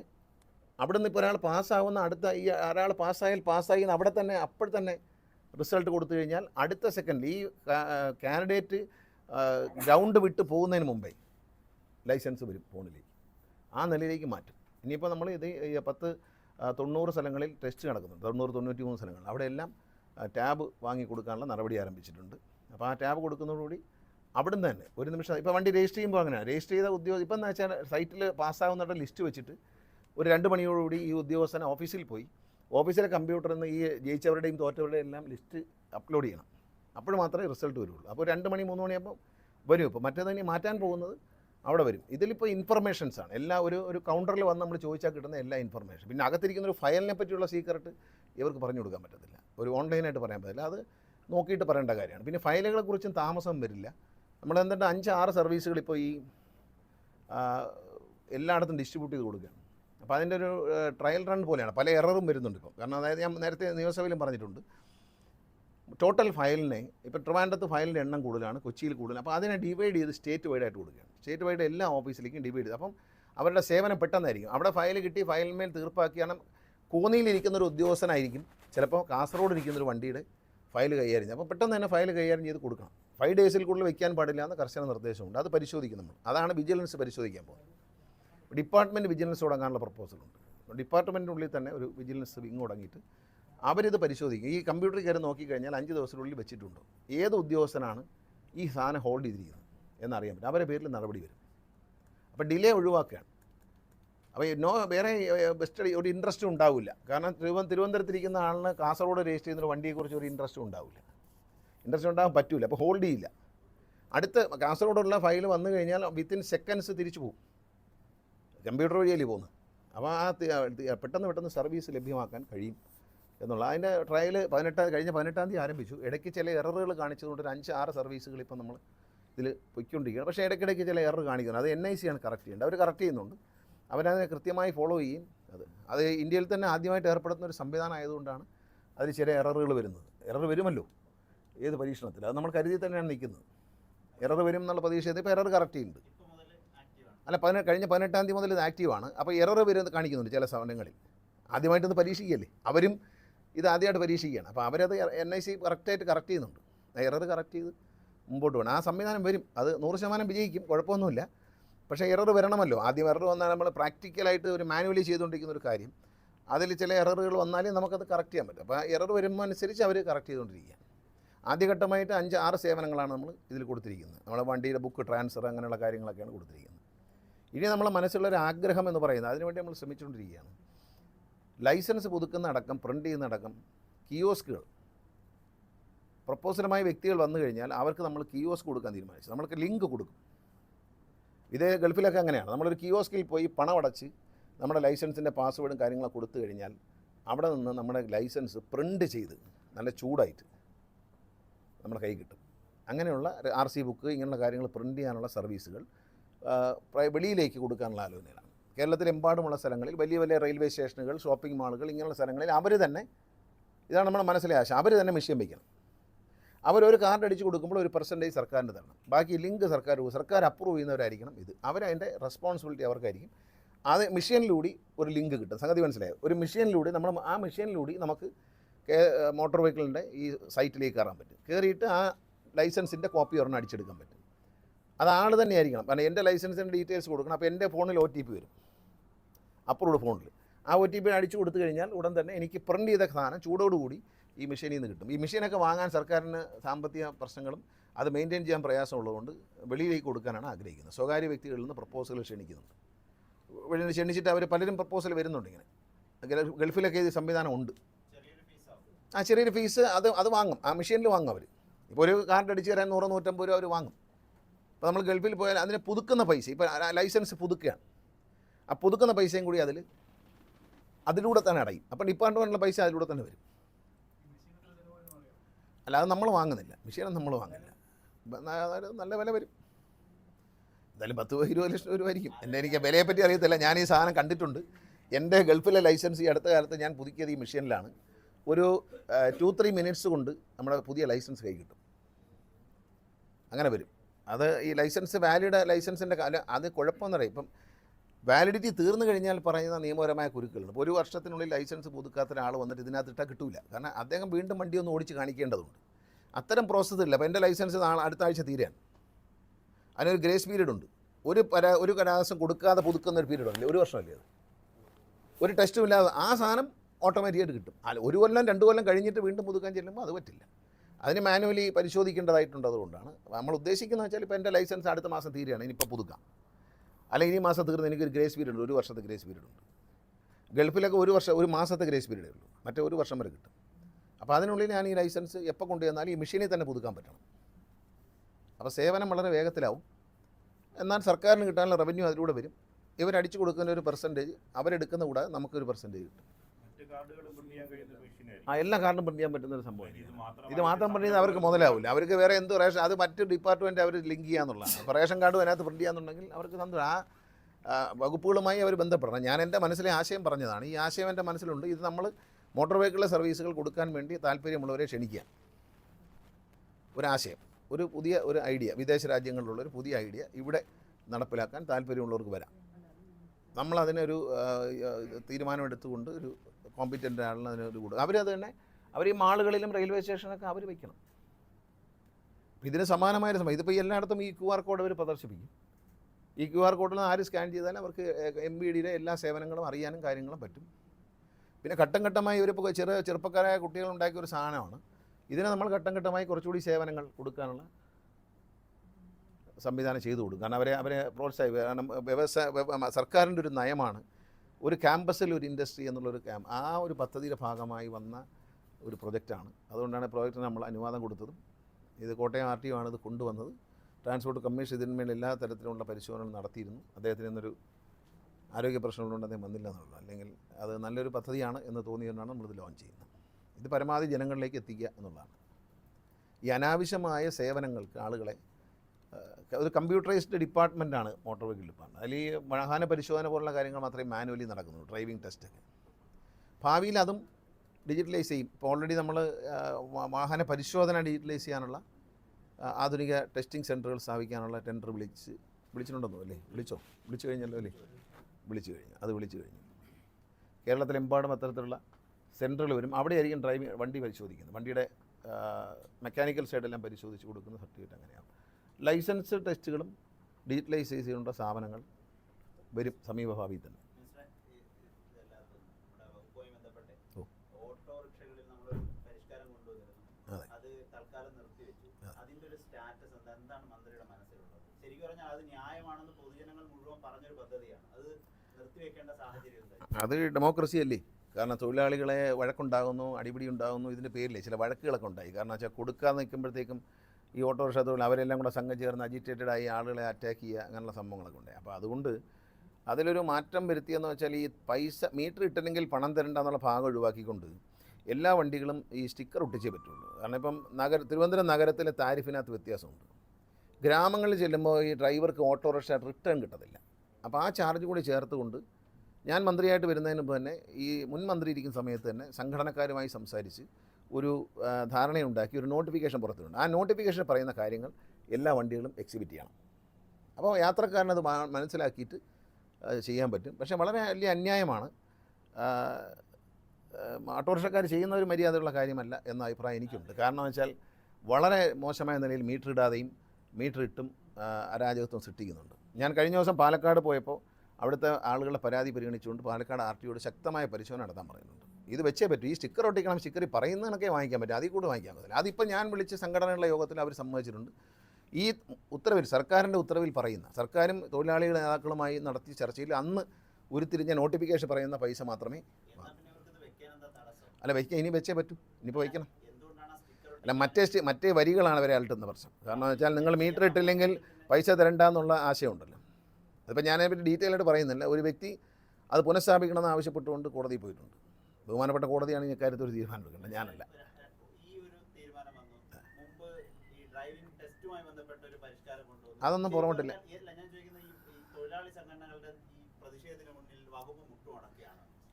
അവിടെ നിന്ന് ഇപ്പോൾ ഒരാൾ പാസ്സാവുന്ന അടുത്ത ഈ ഒരാൾ പാസ്സായാൽ പാസ്സായി അവിടെ തന്നെ അപ്പോൾ തന്നെ റിസൾട്ട് കൊടുത്തു കഴിഞ്ഞാൽ അടുത്ത സെക്കൻഡ് ഈ കാൻഡിഡേറ്റ് ഗ്രൗണ്ട് വിട്ട് പോകുന്നതിന് മുമ്പേ ലൈസൻസ് വരും ഫോണിലേക്ക് ആ നിലയിലേക്ക് മാറ്റും. ഇനിയിപ്പോൾ നമ്മൾ ഇത് പത്ത് തൊണ്ണൂറ് സ്ഥലങ്ങളിൽ ടെസ്റ്റ് നടക്കുന്നു. തൊണ്ണൂറ് തൊണ്ണൂറ്റി മൂന്ന് സ്ഥലങ്ങൾ അവിടെയെല്ലാം ടാബ് വാങ്ങി കൊടുക്കാനുള്ള നടപടി ആരംഭിച്ചിട്ടുണ്ട്. അപ്പോൾ ആ ടാബ് കൊടുക്കുന്നതോടുകൂടി അവിടെ നിന്ന് തന്നെ ഒരു നിമിഷം ഇപ്പോൾ വണ്ടി രജിസ്റ്റർ ചെയ്യുമ്പോൾ അങ്ങനെയാണ് രജിസ്റ്റർ ചെയ്ത ഉദ്യോഗ ഇപ്പം എന്ന് വെച്ചാൽ സൈറ്റിൽ പാസ്സാകുന്നവരുടെ ലിസ്റ്റ് വെച്ചിട്ട് ഒരു രണ്ട് മണിയോടുകൂടി ഈ ഉദ്യോഗസ്ഥൻ ഓഫീസിൽ പോയി. ഓഫീസിലെ കമ്പ്യൂട്ടറിൽ നിന്ന് ഈ ജയിച്ചവരുടെയും തോറ്റവരുടെയും എല്ലാം ലിസ്റ്റ് അപ്ലോഡ് ചെയ്യണം. അപ്പോൾ മാത്രമേ റിസൾട്ട് വരുള്ളൂ. അപ്പോൾ രണ്ട് മണി മൂന്ന് മണിയാകുമ്പോൾ വരും. ഇപ്പോൾ മറ്റേത് മാറ്റാൻ പോകുന്നത് അവിടെ വരും. ഇതിലിപ്പോൾ ഇൻഫർമേഷൻസ് ആണ്. എല്ലാ ഒരു ഒരു കൗണ്ടറിൽ വന്ന് നമ്മൾ ചോദിച്ചാൽ കിട്ടുന്ന എല്ലാ ഇൻഫർമേഷൻ പിന്നെ അകത്തിരിക്കുന്ന ഒരു ഫയലിനെ പറ്റിയുള്ള സീക്രട്ട് ഇവർക്ക് പറഞ്ഞു കൊടുക്കാൻ പറ്റത്തില്ല. ഒരു ഓൺലൈനായിട്ട് പറയാൻ പറ്റില്ല അത് നോക്കിയിട്ട് പറയേണ്ട കാര്യമാണ്. പിന്നെ ഫയലുകളെക്കുറിച്ചും താമസം വരില്ല. നമ്മൾ എന്നിട്ട് അഞ്ച് ആറ് സർവീസുകൾ ഇപ്പോൾ ഈ എല്ലായിടത്തും ഡിസ്ട്രിബ്യൂട്ട് ചെയ്ത് കൊടുക്കുകയാണ്. അപ്പോൾ അതിന്റെ ഒരു ട്രയൽ റൺ പോലെയാണ്. പല എററും വരുന്നുണ്ട് ഇപ്പോൾ കാരണം അതായത് ഞാൻ നേരത്തെ നിയമസഭയിലും പറഞ്ഞിട്ടുണ്ട്. ടോട്ടൽ ഫയലിനെ ഇപ്പോൾ ട്രിവാൻഡ്രത്ത് ഫയലിന്റെ എണ്ണം കൂടുതലാണ് കൊച്ചിയിൽ കൂടുതലാണ്. അപ്പോൾ അതിനെ ഡിവൈഡ് ചെയ്ത് സ്റ്റേറ്റ് വൈഡ് ആയിട്ട് കൊടുക്കുകയാണ്. സ്റ്റേറ്റ് വൈഡ് എല്ലാ ഓഫീസിലേക്കും ഡിവൈഡ് ചെയ്ത്. അപ്പം അവരുടെ സേവനം പെട്ടെന്നായിരിക്കും. അവിടെ ഫയൽ കിട്ടി ഫയലിന്മേൽ തീർപ്പാക്കിയാണ് കോന്നിയിലിരിക്കുന്ന ഒരു ഉദ്യോഗസ്ഥനായിരിക്കും. ചിലപ്പോൾ കാസർഗോഡ് ഇരിക്കുന്ന ഒരു വണ്ടിയുടെ ഫയൽ കൈകാര്യം അപ്പോൾ പെട്ടെന്ന് തന്നെ ഫയൽ കൈകാര്യം ചെയ്ത് കൊടുക്കണം. ഫൈവ് ഡേയ്സിൽ കൂടുതൽ വെക്കാൻ പാടില്ല എന്ന് കർശന നിർദ്ദേശമുണ്ട്. അത് പരിശോധിക്കും നമ്മൾ. അതാണ് വിജിലൻസ് പരിശോധിക്കാൻ പോകുന്നത്. ഡിപ്പാർട്ട്മെന്റ് വിജിലൻസ് തുടങ്ങാനുള്ള പ്രപ്പോസലുണ്ട് ഡിപ്പാർട്ട്മെന്റിനുള്ളിൽ തന്നെ ഒരു വിജിലൻസ് വിങ് തുടങ്ങിയിട്ട് അവരിത് പരിശോധിക്കും. ഈ കമ്പ്യൂട്ടറിൽ കയറി നോക്കിക്കഴിഞ്ഞാൽ അഞ്ച് ദിവസത്തിനുള്ളിൽ വെച്ചിട്ടുണ്ടോ. ഏത് ഉദ്യോഗസ്ഥനാണ് ഈ സാധനം ഹോൾഡ് ചെയ്തിരിക്കുന്നത് എന്നറിയാൻ പറ്റും. അവരുടെ പേരിൽ നടപടി വരും. അപ്പോൾ ഡിലേ ഒഴിവാക്കുകയാണ്. അപ്പോൾ നോ വേറെ ബെസ്റ്റ് ഒരു ഇൻട്രസ്റ്റ് ഉണ്ടാവില്ല. കാരണം തിരുവ തിരുവനന്തപുരത്തിരിക്കുന്ന ആളിന് കാസർഗോഡ് രജിസ്റ്റർ ചെയ്യുന്ന വണ്ടിയെക്കുറിച്ച് ഒരു ഇൻട്രസ്റ്റ് ഉണ്ടാവില്ല. ഇൻട്രസ്റ്റ് ഉണ്ടാകാൻ പറ്റില്ല അപ്പോൾ ഹോൾഡ് ചെയ്യില്ല. അടുത്ത കാസർഗോഡുള്ള ഫയൽ വന്നു കഴിഞ്ഞാൽ വിത്തിൻ സെക്കൻഡ്സ് തിരിച്ചു പോകും. കമ്പ്യൂട്ടർ വഴിയല്ലേ പോകുന്നത്. അപ്പോൾ ആ പെട്ടെന്ന് പെട്ടെന്ന് സർവീസ് ലഭ്യമാക്കാൻ കഴിയും. എന്നുള്ള. അതിന്റെ ട്രയൽ പതിനെട്ടാം കഴിഞ്ഞ പതിനെട്ടാം തീയതി ആരംഭിച്ചു. ഇടയ്ക്ക് ചില എററുകൾ കാണിച്ചതുകൊണ്ട് ഒരു അഞ്ച് ആറ് സർവീസുകൾ ഇപ്പം നമ്മൾ ഇതിൽ പൊയ്ക്കൊണ്ടിരിക്കുകയാണ്. പക്ഷേ ഇടയ്ക്കിടയ്ക്ക് ചില എറർ കാണിക്കുന്നത് അത് എൻ ഐ സിയാണ് കറക്റ്റ് ചെയ്യേണ്ടത്. അവർ കറക്റ്റ് ചെയ്യുന്നുണ്ട്. അവരതിനെ കൃത്യമായി ഫോളോ ചെയ്യും. അത് അത് ഇന്ത്യയിൽ തന്നെ ആദ്യമായിട്ട് ഏർപ്പെടുന്ന ഒരു സംവിധാനം ആയതുകൊണ്ടാണ് അതിൽ ചില എററുകൾ വരുന്നത്. എറർ വരുമല്ലോ. ഏത് പരീക്ഷണത്തിൽ അത് നമ്മൾ കരുതി തന്നെയാണ് നിൽക്കുന്നത്. എറർ വരും എന്നുള്ള പ്രതീക്ഷ ഇപ്പോൾ എറർ കറക്റ്റ് ചെയ്യുന്നുണ്ട്. അല്ല പതിനെ കഴിഞ്ഞ പതിനെട്ടാം തീയതി മുതൽ ഇത് ആക്റ്റീവാണ് അപ്പോൾ എറർ വരുന്നത് കാണിക്കുന്നുണ്ട് ചില സമയങ്ങളിൽ. ആദ്യമായിട്ടൊന്ന് പരീക്ഷിക്കുകയല്ലേ? അവരും ഇത് ആദ്യമായിട്ട് പരീക്ഷിക്കുകയാണ്. അപ്പോൾ അവരത് എൻ ഐ സി കറക്റ്റായിട്ട് കറക്റ്റ് ചെയ്യുന്നുണ്ട്. എറർ കറക്റ്റ് ചെയ്ത് മുമ്പോട്ട് വേണം ആ സംവിധാനം വരും. അത് നൂറ് ശതമാനം വിജയിക്കും. കുഴപ്പമൊന്നുമില്ല. പക്ഷേ എറർ വരണമല്ലോ. ആദ്യം എറർ വന്നാൽ നമ്മൾ പ്രാക്ടിക്കലായിട്ട് ഒരു മാനുവലി ചെയ്തുകൊണ്ടിരിക്കുന്ന ഒരു കാര്യം. അതിൽ ചില എററുകൾ വന്നാലേ നമുക്കത് കറക്റ്റ് ചെയ്യാൻ പറ്റും. അപ്പോൾ എറർ വരുമ്പോൾ അനുസരിച്ച് അവർ കറക്റ്റ് ചെയ്തുകൊണ്ടിരിക്കുക ആദ്യഘട്ടമായിട്ട് അഞ്ച് ആറ് സേവനങ്ങളാണ് നമ്മൾ ഇതിൽ കൊടുത്തിരിക്കുന്നത്. നമ്മളെ വണ്ടിയുടെ ബുക്ക് ട്രാൻസ്ഫർ അങ്ങനെയുള്ള കാര്യങ്ങളൊക്കെയാണ് കൊടുത്തിരിക്കുന്നത്. ഇനി നമ്മളെ മനസ്സിലുള്ള ഒരു ആഗ്രഹം എന്ന് പറയുന്നത് അതിനുവേണ്ടി നമ്മൾ ശ്രമിച്ചുകൊണ്ടിരിക്കുകയാണ്. ലൈസൻസ് പുതുക്കുന്ന അടക്കം പ്രിന്റ് ചെയ്യുന്ന അടക്കം കിയോസ്കുകൾ പ്രപ്പോസലുമായി വ്യക്തികൾ വന്നു കഴിഞ്ഞാൽ അവർക്ക് നമ്മൾ കിയോസ്ക് കൊടുക്കാൻ തീരുമാനിച്ചു. നമ്മൾക്ക് ലിങ്ക് കൊടുക്കും. ഇതേ ഗൾഫിലൊക്കെ അങ്ങനെയാണ്. നമ്മളൊരു കിയോസ്കിൽ പോയി പണമടച്ച് നമ്മുടെ ലൈസൻസിന്റെ പാസ്വേഡും കാര്യങ്ങളൊക്കെ കൊടുത്തു കഴിഞ്ഞാൽ അവിടെ നിന്ന് നമ്മുടെ ലൈസൻസ് പ്രിന്റ് ചെയ്ത് നല്ല ചൂടായിട്ട് നമ്മുടെ കൈ കിട്ടും. അങ്ങനെയുള്ള ആർ സി ബുക്ക് ഇങ്ങനെയുള്ള കാര്യങ്ങൾ പ്രിന്റ് ചെയ്യാനുള്ള സർവീസുകൾ വെളിയിലേക്ക് കൊടുക്കാനുള്ള ആലോചനയിലാണ്. കേരളത്തിലെമ്പാടുമുള്ള സ്ഥലങ്ങളിൽ വലിയ വലിയ റെയിൽവേ സ്റ്റേഷനുകൾ ഷോപ്പിംഗ് മാളുകൾ ഇങ്ങനെയുള്ള സ്ഥലങ്ങളിൽ അവർ തന്നെ ഇതാണ് നമ്മുടെ മനസ്സിലെ ആശ അവർ തന്നെ മെഷീൻ വയ്ക്കണം. അവരൊരു കാർഡ് അടിച്ച് കൊടുക്കുമ്പോൾ ഒരു പെർസെന്റേജ് സർക്കാരിന് തരണം. ബാക്കി ലിങ്ക് സർക്കാർ സർക്കാർ അപ്രൂവ് ചെയ്യുന്നവരായിരിക്കണം ഇത്. അവരതിന്റെ റെസ്പോൺസിബിലിറ്റി അവർക്കായിരിക്കും. അത് മെഷീനിലൂടെ ഒരു ലിങ്ക് കിട്ടും. സംഗതി മനസ്സിലായോ? ഒരു മെഷീനിലൂടെ നമ്മൾ ആ മെഷീനിലൂടെ നമുക്ക് മോട്ടോർ വെഹിക്കിളിന്റെ ഈ സൈറ്റിലേക്ക് കയറാൻ പറ്റും. കയറിയിട്ട് ആ ലൈസൻസിന്റെ കോപ്പി ഒരെണ്ണം അടിച്ചെടുക്കാൻ പറ്റും. അത് ആൾ തന്നെയായിരിക്കണം. കാരണം എന്റെ ലൈസൻസിന്റെ ഡീറ്റെയിൽസ് കൊടുക്കണം. അപ്പോൾ എന്റെ ഫോണിൽ ഒ ടി പി വരും. അപ്രൂവ്ഡ് ഫോണിൽ ആ ഒ ടി പി അടിച്ചു കൊടുത്തു കഴിഞ്ഞാൽ ഉടൻ തന്നെ എനിക്ക് പ്രിന്റ് ചെയ്ത സാധനം ചൂടോടുകൂടി ഈ മെഷീനിൽ നിന്ന് കിട്ടും. ഈ മെഷീനൊക്കെ വാങ്ങാൻ സർക്കാരിന് സാമ്പത്തിക പ്രശ്നങ്ങളും അത് മെയിന്റെയിൻ ചെയ്യാൻ പ്രയാസമുള്ളതുകൊണ്ട് വെളിയിലേക്ക് കൊടുക്കാനാണ് ആഗ്രഹിക്കുന്നത്. സ്വകാര്യ വ്യക്തികളിൽ നിന്ന് പ്രപ്പോസലുകൾ ക്ഷണിക്കുന്നുണ്ട്. വെളിയിൽ ക്ഷണിച്ചിട്ട് അവർ പലരും പ്രപ്പോസൽ വരുന്നുണ്ട് ഇങ്ങനെ. ഗൾഫ്- ഗൾഫിലൊക്കെ ഇത് സംവിധാനം ഉണ്ട്. ആ ചെറിയൊരു ഫീസ് അത് അത് വാങ്ങും. ആ മെഷീനിൽ വാങ്ങും അവർ ഇപ്പോൾ ഒരു കാർഡ് അടിച്ച് തരാൻ നൂറ് നൂറ്റമ്പത് രൂപ അവർ വാങ്ങും. അപ്പോൾ നമ്മൾ ഗൾഫിൽ പോയാൽ അതിനെ പുതുക്കുന്ന പൈസ. ഇപ്പോൾ ലൈസൻസ് പുതുക്കുകയാണ്. ആ പുതുക്കുന്ന പൈസയും കൂടി അതിൽ അതിലൂടെ തന്നെ അടയും. അപ്പോൾ ഡിപ്പാർട്ട്മെന്റിലെ പൈസ അതിലൂടെ തന്നെ വരും. അല്ല അത് നമ്മൾ വാങ്ങുന്നില്ല. മെഷീനും നമ്മൾ വാങ്ങുന്നില്ല. നല്ല വില വരും. എന്തായാലും പത്ത് ഇരുപത് ലക്ഷം രൂപ ആയിരിക്കും. എന്റെ എനിക്ക് വിലയെപ്പറ്റി അറിയത്തില്ല. ഞാൻ ഈ സാധനം കണ്ടിട്ടുണ്ട്. എന്റെ ഗൾഫിലെ ലൈസൻസ് ഈ അടുത്ത കാലത്ത് ഞാൻ പുതുക്കിയത് ഈ മെഷീനിലാണ്. ഒരു ടു ത്രീ മിനിറ്റ്സ് കൊണ്ട് നമ്മുടെ പുതിയ ലൈസൻസ് കൈ കിട്ടും. അങ്ങനെ വരും. അത് ഈ ലൈസൻസ് വാലിഡ് ലൈസൻസിന്റെ കാലം അത് കുഴപ്പമെന്ന് പറയും ഇപ്പം വാലിഡിറ്റി തീർന്നു കഴിഞ്ഞാൽ പറയുന്ന നിയമപരമായ കുരുക്കളുണ്ട് ഇപ്പോൾ ഒരു വർഷത്തിനുള്ളിൽ ലൈസൻസ് പുതുക്കാത്ത ഒരാൾ വന്നിട്ട് ഇതിനകത്ത് കിട്ടില്ല കിട്ടൂല. കാരണം അദ്ദേഹം വീണ്ടും വണ്ടി ഒന്ന് ഓടിച്ച് കാണിക്കേണ്ടതുണ്ട്. അത്തരം പ്രോസസ്സ് ഇല്ല. അപ്പോൾ എന്റെ ലൈസൻസ് നാളെ അടുത്ത ആഴ്ച തീരാൻ അതിനൊരു ഗ്രേസ് പീരീഡ് ഉണ്ട്. ഒരു പരാ ഒരു കലാസം കൊടുക്കാതെ പുതുക്കുന്ന ഒരു പീരീഡ് ഉണ്ട് ഒരു വർഷമല്ലേ അത്? ഒരു ടെസ്റ്റും ഇല്ലാതെ ആ സാധനം ഓട്ടോമാറ്റിക്കായിട്ട് കിട്ടും. അല്ല ഒരു കൊല്ലം രണ്ട് കൊല്ലം കഴിഞ്ഞിട്ട് വീണ്ടും പുതുക്കാൻ ചെല്ലുമ്പോൾ അത് പറ്റില്ല. അതിന് മാനുവലി പരിശോധിക്കേണ്ടതായിട്ടുണ്ട് അതുകൊണ്ടാണ്. നമ്മൾ ഉദ്ദേശിക്കുന്നത് വെച്ചാൽ ഇപ്പോൾ എന്റെ ലൈസൻസ് അടുത്ത മാസം തീരുകയാണ്. ഇനിയിപ്പോൾ പുതുക്കാം. അല്ലെങ്കിൽ ഈ മാസം തീർന്ന് എനിക്കൊരു ഗ്രേസ് പീരീഡ് ഉണ്ട്. ഒരു വർഷത്തെ ഗ്രേസ് പീരീഡ് ഉണ്ട്. ഗൾഫിലൊക്കെ ഒരു വർഷം ഒരു മാസത്തെ ഗ്രേസ് പീരീഡേ ഉള്ളൂ. മറ്റേ ഒരു വർഷം വരെ കിട്ടും. അപ്പോൾ അതിനുള്ളിൽ ഞാൻ ഈ ലൈസൻസ് എപ്പോൾ കൊണ്ടുവന്നാലും ഈ മെഷീനിൽ തന്നെ പുതുക്കാൻ പറ്റണം. അപ്പോൾ സേവനം വളരെ വേഗത്തിലാവും. എന്നാൽ സർക്കാരിന് കിട്ടാനുള്ള റവന്യൂ അതിലൂടെ വരും. ഇവരടിച്ചു കൊടുക്കുന്ന ഒരു പെർസെന്റേജ് അവരെടുക്കുന്ന കൂടാതെ നമുക്കൊരു പെർസെന്റേജ് കിട്ടും. ആ എല്ലാം കാരണം പ്രിന്റ് ചെയ്യാൻ പറ്റുന്ന ഒരു സംഭവം
ഇത് മാത്രം
പ്രിന്റ് ചെയ്താൽ അവർക്ക് മുതലാവില്ല. അവർക്ക് വേറെ എന്ത് റേഷൻ അത് മറ്റ് ഡിപ്പാർട്ട്മെന്റ് അവർ ലിങ്ക് ചെയ്യാന്നുള്ളതാണ്. അപ്പോൾ റേഷൻ കാർഡും അതിനകത്ത് പ്രിന്റ് ചെയ്യാന്നുണ്ടെങ്കിൽ അവർക്ക് സന്തോഷം ആ ആ, വകുപ്പുകളുമായി അവർ ബന്ധപ്പെടണം. ഞാൻ എന്റെ മനസ്സിലെ ആശയം പറഞ്ഞതാണ്. ഈ ആശയം എന്റെ മനസ്സിലുണ്ട്. ഇത് നമ്മൾ മോട്ടോർ വെഹിക്കിളിലെ സർവീസുകൾ കൊടുക്കാൻ വേണ്ടി താല്പര്യമുള്ളവരെ ക്ഷണിക്കുക. ഒരാശയം. ഒരു പുതിയ ഒരു ഐഡിയ. വിദേശ രാജ്യങ്ങളിലുള്ള ഒരു പുതിയ ഐഡിയ ഇവിടെ നടപ്പിലാക്കാൻ താല്പര്യമുള്ളവർക്ക് വരാം. നമ്മളതിനൊരു ആ, ആ, തീരുമാനമെടുത്തുകൊണ്ട് ഒരു കോമ്പിറ്റന്റ് ആളിന് അതിനൊരു കൂടും അവരത് തന്നെ അവർ ഈ മാളുകളിലും റെയിൽവേ സ്റ്റേഷനൊക്കെ അവർ വയ്ക്കണം ഇതിന് സമാനമായ സമയം ഇതിപ്പോൾ എല്ലായിടത്തും ഈ ക്യു ആർ കോഡ് അവർ പ്രദർശിപ്പിക്കും. ഈ ക്യു ആർ കോഡിൽ ആര് സ്കാൻ ചെയ്താലും അവർക്ക് എം ബി ഡിയിലെ എല്ലാ സേവനങ്ങളും അറിയാനും കാര്യങ്ങളും പറ്റും. പിന്നെ ഘട്ടം ഘട്ടമായി ഒരു ഇപ്പോൾ ചെറു ചെറുപ്പക്കാരായ കുട്ടികൾ ഉണ്ടാക്കിയ ഒരു സാധനമാണ്. ഇതിനെ നമ്മൾ ഘട്ടം ഘട്ടമായി കുറച്ചുകൂടി സേവനങ്ങൾ കൊടുക്കാനുള്ള സംവിധാനം ചെയ്തു കൊടുക്കും. കാരണം അവരെ അവരെ പ്രോത്സാഹിപ്പിക്കുക കാരണം വ്യവസായ സർക്കാരിന്റെ ഒരു നയമാണ് ഒരു ക്യാമ്പസിൽ ഒരു ഇൻഡസ്ട്രി എന്നുള്ളൊരു ക്യാമ്പ് ആ ഒരു പദ്ധതിയുടെ ഭാഗമായി വന്ന ഒരു പ്രൊജക്റ്റാണ്. അതുകൊണ്ടാണ് പ്രോജക്റ്റിന് നമ്മൾ അനുവാദം കൊടുത്തതും ഇത് കോട്ടയം ആർ ടി ആണ് ഇത് കൊണ്ടുവന്നത്. ട്രാൻസ്പോർട്ട് കമ്മീഷൻ ഇതിന്മേൽ എല്ലാ തരത്തിലുള്ള പരിശോധനകൾ നടത്തിയിരുന്നു. അദ്ദേഹത്തിന് ഇന്നൊരു ആരോഗ്യ പ്രശ്നങ്ങളുണ്ട് അദ്ദേഹം വന്നില്ല എന്നുള്ളത് അല്ലെങ്കിൽ അത് നല്ലൊരു പദ്ധതിയാണ് എന്ന് തോന്നിയതുകൊണ്ടാണ് നമ്മളിത് ലോഞ്ച് ചെയ്യുന്നത്. ഇത് പരമാവധി ജനങ്ങളിലേക്ക് എത്തിക്കുക എന്നുള്ളതാണ്. ഈ അനാവശ്യമായ സേവനങ്ങൾക്ക് ആളുകളെ ഒരു കമ്പ്യൂട്ടറൈസ്ഡ് ഡിപ്പാർട്ട്മെന്റാണ് മോട്ടോർ വെഹിക്കിൾ ഡിപ്പാർട്ട്മെന്റ് അതിൽ ഈ വാഹന പരിശോധന പോലുള്ള കാര്യങ്ങൾ മാത്രമേ മാനുവലി നടക്കുന്നുള്ളൂ ഡ്രൈവിംഗ് ടെസ്റ്റൊക്കെ. ഭാവിയിൽ അതും ഡിജിറ്റലൈസ് ചെയ്യും. ഇപ്പോൾ ഓൾറെഡി നമ്മൾ വാഹന പരിശോധന ഡിജിറ്റലൈസ് ചെയ്യാനുള്ള ആധുനിക ടെസ്റ്റിംഗ് സെന്ററുകൾ സ്ഥാപിക്കാനുള്ള ടെൻഡർ വിളിച്ച് വിളിച്ചിട്ടുണ്ടെന്നോ അല്ലേ? വിളിച്ചോ? വിളിച്ചു കഴിഞ്ഞല്ലോ അല്ലേ? വിളിച്ചു കഴിഞ്ഞു. അത് വിളിച്ചു കഴിഞ്ഞു. കേരളത്തിലെമ്പാടും അത്തരത്തിലുള്ള സെന്ററുകൾ വരും. അവിടെയായിരിക്കും ഡ്രൈവിംഗ് വണ്ടി പരിശോധിക്കുന്നത്. വണ്ടിയുടെ മെക്കാനിക്കൽ സൈഡെല്ലാം പരിശോധിച്ച് കൊടുക്കുന്ന സർട്ടിഫിക്കറ്റ് അങ്ങനെയാണ് ലൈസൻസ് ടെസ്റ്റുകളും ഡിജിറ്റലൈസ് ചെയ്തുകൊണ്ട സ്ഥാപനങ്ങൾ വരും സമീപഭാവിയിൽ തന്നെ. അതെ.
തൽക്കാലം നിർത്തിവെച്ചു.
അതെ.
അതിന്റെ ഒരു സ്റ്റാറ്റസ് എന്താ എന്താണ് മന്ത്രിയുടെ മനസ്സിലുള്ളത്? ശരിക്കും പറഞ്ഞാൽ അത് ന്യായമാണെന്ന് പൊതുജനങ്ങൾ മുഴുവൻ പറഞ്ഞൊരു പദ്ധതിയാണ്. അത് നിർത്തിവെക്കേണ്ട സാഹചര്യം എന്തായി?
അത് ഡെമോക്രസി അല്ലേ? കാരണം തൊഴിലാളികളെ വഴക്കുണ്ടാകുന്നു അടിപിടി ഉണ്ടാകുന്നു ഇതിന്റെ പേരിലേ ചില വഴക്കുകളൊക്കെ ഉണ്ടായി. കാരണം വെച്ചാൽ കൊടുക്കാതെ നിൽക്കുമ്പോഴത്തേക്കും ഈ ഓട്ടോറിക്ഷ തൊഴിൽ അവരെല്ലാം കൂടെ സംഘം ചേർന്ന് അജിറ്റേറ്റഡ് ആയി ആളുകളെ അറ്റാക്ക് ചെയ്യുക അങ്ങനെയുള്ള സംഭവങ്ങളൊക്കെ ഉണ്ട്. അപ്പോൾ അതുകൊണ്ട് അതിലൊരു മാറ്റം വരുത്തിയെന്ന് വെച്ചാൽ ഈ പൈസ മീറ്റർ ഇട്ടില്ലെങ്കിൽ പണം തരണ്ട എന്നുള്ള ഭാഗം ഒഴിവാക്കിക്കൊണ്ട് എല്ലാ വണ്ടികളും ഈ സ്റ്റിക്കർ ഒട്ടിച്ചേ പറ്റുള്ളൂ. കാരണം ഇപ്പം നഗര തിരുവനന്തപുരം നഗരത്തിലെ താരിഫിനകത്ത് വ്യത്യാസമുണ്ട്. ഗ്രാമങ്ങളിൽ ചെല്ലുമ്പോൾ ഈ ഡ്രൈവർക്ക് ഓട്ടോറിക്ഷ റിട്ടേൺ കിട്ടത്തില്ല. അപ്പോൾ ആ ചാർജ് കൂടി ചേർത്തുകൊണ്ട് ഞാൻ മന്ത്രിയായിട്ട് വരുന്നതിന് മുമ്പ് തന്നെ ഈ മുൻ മന്ത്രി ഇരിക്കുന്ന സമയത്ത് തന്നെ സംഘടനക്കാരുമായി സംസാരിച്ച് ഒരു ധാരണയുണ്ടാക്കി ഒരു നോട്ടിഫിക്കേഷൻ പുറത്തുണ്ട് ആ നോട്ടിഫിക്കേഷൻ പറയുന്ന കാര്യങ്ങൾ എല്ലാ വണ്ടികളും എക്സിബിറ്റ് ചെയ്യണം. അപ്പോൾ യാത്രക്കാരനത് മനസ്സിലാക്കിയിട്ട് ചെയ്യാൻ പറ്റും. പക്ഷേ വളരെ വലിയ അന്യായമാണ്. ഓട്ടോറിക്ഷക്കാർ ചെയ്യുന്ന ഒരു മര്യാദയുള്ള കാര്യമല്ല എന്ന അഭിപ്രായം എനിക്കുണ്ട്. കാരണം വെച്ചാൽ വളരെ മോശമായ നിലയിൽ മീറ്റർ ഇടാതെയും മീറ്റർ ഇട്ടും അരാജകത്വം സൃഷ്ടിക്കുന്നുണ്ട്. ഞാൻ കഴിഞ്ഞ ദിവസം പാലക്കാട് പോയപ്പോൾ അവിടുത്തെ ആളുകളുടെ പരാതി പരിഗണിച്ചുകൊണ്ട് പാലക്കാട് ആർ ടിയോട് ശക്തമായ പരിശോധന നടത്താൻ പറയുന്നുണ്ട്. ഇത് വെച്ചേ പറ്റൂ. ഈ സ്റ്റിക്കർ ഒട്ടിക്കണം സ്റ്റിക്കർ പറയുന്ന കണക്കേ വാങ്ങിക്കാൻ പറ്റും. അതിൽ കൂടെ വാങ്ങിക്കാൻ പറ്റില്ല അതിപ്പോൾ ഞാൻ വിളിച്ച് സംഘടനയുള്ള യോഗത്തിൽ അവർ സമ്മതിച്ചിട്ടുണ്ട്. ഈ ഉത്തരവിൽ സർക്കാരിന്റെ ഉത്തരവിൽ പറയുന്ന സർക്കാരും തൊഴിലാളികളുടെ നേതാക്കളുമായി നടത്തിയ ചർച്ചയിൽ അന്ന് ഉരുത്തിരിഞ്ഞ നോട്ടിഫിക്കേഷൻ പറയുന്ന പൈസ മാത്രമേ അല്ല വയ്ക്കാൻ ഇനി വെച്ചേ പറ്റൂ. ഇനിയിപ്പോൾ വയ്ക്കണം അല്ല മറ്റേ മറ്റേ വരികളാണ് അവരെ അലട്ടുന്ന പ്രശ്നം. കാരണം വെച്ചാൽ നിങ്ങൾ മീറ്റർ ഇട്ടില്ലെങ്കിൽ പൈസ തരണ്ട എന്നുള്ള ആശയമുണ്ടല്ലോ അതിപ്പോൾ ഞാനതിനെപ്പറ്റി ഡീറ്റെയിൽ ആയിട്ട് പറയുന്നില്ല. ഒരു വ്യക്തി അത് പുനഃസ്ഥാപിക്കണമെന്ന് ആവശ്യപ്പെട്ടുകൊണ്ട് കോടതിയിൽ പോയിട്ടുണ്ട്. ബഹുമാനപ്പെട്ട കോടതിയാണ് ഇക്കാര്യത്തിൽ കാര്യത്തിൽ ഒരു തീരുമാനം എടുക്കേണ്ടത് ഞാനല്ല അതൊന്നും
മുട്ടുമടക്കുകയാണ്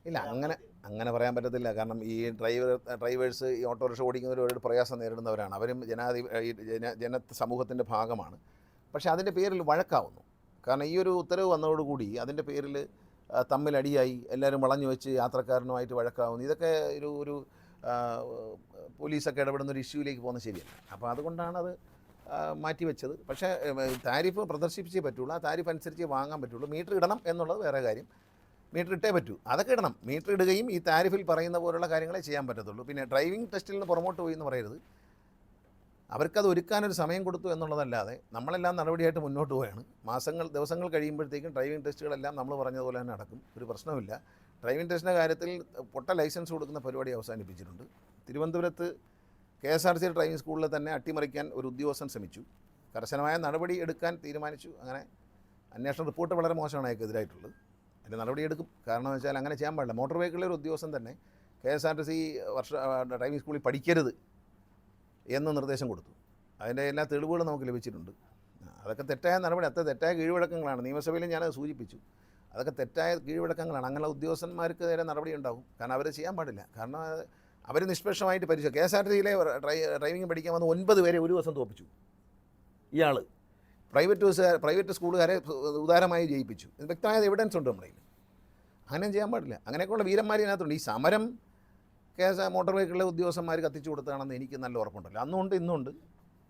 ഇല്ല അങ്ങനെ അങ്ങനെ പറയാൻ പറ്റത്തില്ല. കാരണം ഈ ഡ്രൈവർ ഡ്രൈവേഴ്സ് ഈ ഓട്ടോറിക്ഷ ഓടിക്കുന്നവർ ഒരുപാട് പ്രയാസം നേരിടുന്നവരാണ്. അവരും ജനാധി ജന ജന സമൂഹത്തിന്റെ ഭാഗമാണ്. പക്ഷേ അതിന്റെ പേരിൽ വഴക്കാവുന്നു. കാരണം ഈ ഒരു ഉത്തരവ് വന്നതോടുകൂടി അതിന്റെ പേരിൽ തമ്മിലടിയായി എല്ലാവരും വളഞ്ഞു വെച്ച് യാത്രക്കാരനുമായിട്ട് വഴക്കാവുന്നു. ഇതൊക്കെ ഒരു ഒരു പോലീസൊക്കെ ഇടപെടുന്ന ഒരു ഇഷ്യൂയിലേക്ക് പോകുന്നത് ശരിയല്ല. അപ്പോൾ അതുകൊണ്ടാണ് അത് മാറ്റിവെച്ചത്. പക്ഷേ താരിഫ് പ്രദർശിപ്പിച്ചേ പറ്റുള്ളൂ. ആ താരിഫ് അനുസരിച്ച് വാങ്ങാൻ പറ്റുള്ളൂ. മീറ്റർ ഇടണം എന്നുള്ളത് വേറെ കാര്യം. മീറ്റർ ഇട്ടേ പറ്റൂ. അതൊക്കെ ഇടണം. മീറ്റർ ഇടുകയും ഈ താരിഫിൽ പറയുന്ന പോലുള്ള കാര്യങ്ങളെ ചെയ്യാൻ പറ്റത്തുള്ളൂ. പിന്നെ ഡ്രൈവിംഗ് ടെസ്റ്റിൽ നിന്ന് പുറമോട്ട് പോയി എന്ന് പറയരുത്. അവർക്കത് ഒരുക്കാനൊരു സമയം കൊടുത്തു എന്നുള്ളതല്ലാതെ നമ്മളെല്ലാം നടപടിയായിട്ട് മുന്നോട്ട് പോവുകയാണ് മാസങ്ങൾ ദിവസങ്ങൾ കഴിയുമ്പോഴത്തേക്കും ഡ്രൈവിംഗ് ടെസ്റ്റുകളെല്ലാം നമ്മൾ പറഞ്ഞതുപോലെ തന്നെ നടക്കും. ഒരു പ്രശ്നമില്ല ഡ്രൈവിംഗ് ടെസ്റ്റിന്റെ കാര്യത്തിൽ പൊട്ട ലൈസൻസ് കൊടുക്കുന്ന പരിപാടി അവസാനിപ്പിച്ചിട്ടുണ്ട്. തിരുവനന്തപുരത്ത് K S R C driving സ്കൂളിൽ തന്നെ അട്ടിമറിക്കാൻ ഒരു ഉദ്യോഗസ്ഥൻ ശ്രമിച്ചു. കർശനമായ നടപടി എടുക്കാൻ തീരുമാനിച്ചു. അങ്ങനെ അന്വേഷണ റിപ്പോർട്ട് വളരെ മോശമാണ് അയാൾക്കെതിരായിട്ടുള്ളത് അതിന്റെ നടപടി എടുക്കും കാരണം വെച്ചാൽ അങ്ങനെ ചെയ്യാൻ പാടില്ല. മോട്ടോർ വെഹിക്കിളിലെ ഒരു ഉദ്യോഗസ്ഥൻ തന്നെ K S R T C വർഷ ഡ്രൈവിംഗ് സ്കൂളിൽ പഠിക്കരുത്. എന്ന് നിർദ്ദേശം കൊടുത്തു. അതിന്റെ എല്ലാ തെളിവുകളും നമുക്ക് ലഭിച്ചിട്ടുണ്ട്. അതൊക്കെ തെറ്റായ നടപടി അത്ര തെറ്റായ കീഴ്വഴക്കങ്ങളാണ്. നിയമസഭയിലും ഞാനത് സൂചിപ്പിച്ചു. അതൊക്കെ തെറ്റായ കീഴ്വഴക്കങ്ങളാണ്. അങ്ങനെ ഉദ്യോഗസ്ഥന്മാർക്ക് നേരെ നടപടി ഉണ്ടാകും കാരണം അവർ ചെയ്യാൻ പാടില്ല. കാരണം അവർ നിഷ്പക്ഷമായിട്ട് പരിശോ കെ എസ് ആർ ടി സിയിലെ ഡ്രൈവിംഗ് പഠിക്കാൻ വന്ന് ഒൻപത് പേരെ ഒരു ദിവസം തോപ്പിച്ചു. ഇയാൾ പ്രൈവറ്റ് ബസ്സുകാർ പ്രൈവറ്റ് സ്കൂളുകാരെ ഉദാരമായി ജയിപ്പിച്ചു. വ്യക്തമായ എവിഡൻസ് ഉണ്ട് നമ്മുടെ അങ്ങനെ ചെയ്യാൻ പാടില്ല. അങ്ങനെയൊക്കെയുള്ള വീരന്മാർ ഇതിനകത്തുണ്ട് ഈ സമരം കെ എസ് മോട്ടോർ വെഹിക്കിളിലെ ഉദ്യോഗസ്ഥന്മാർ കത്തിച്ചു കൊടുത്തതാണെന്ന് എനിക്ക് നല്ല ഉറപ്പുണ്ടല്ലോ. അന്നുണ്ട് ഇന്നുണ്ട്.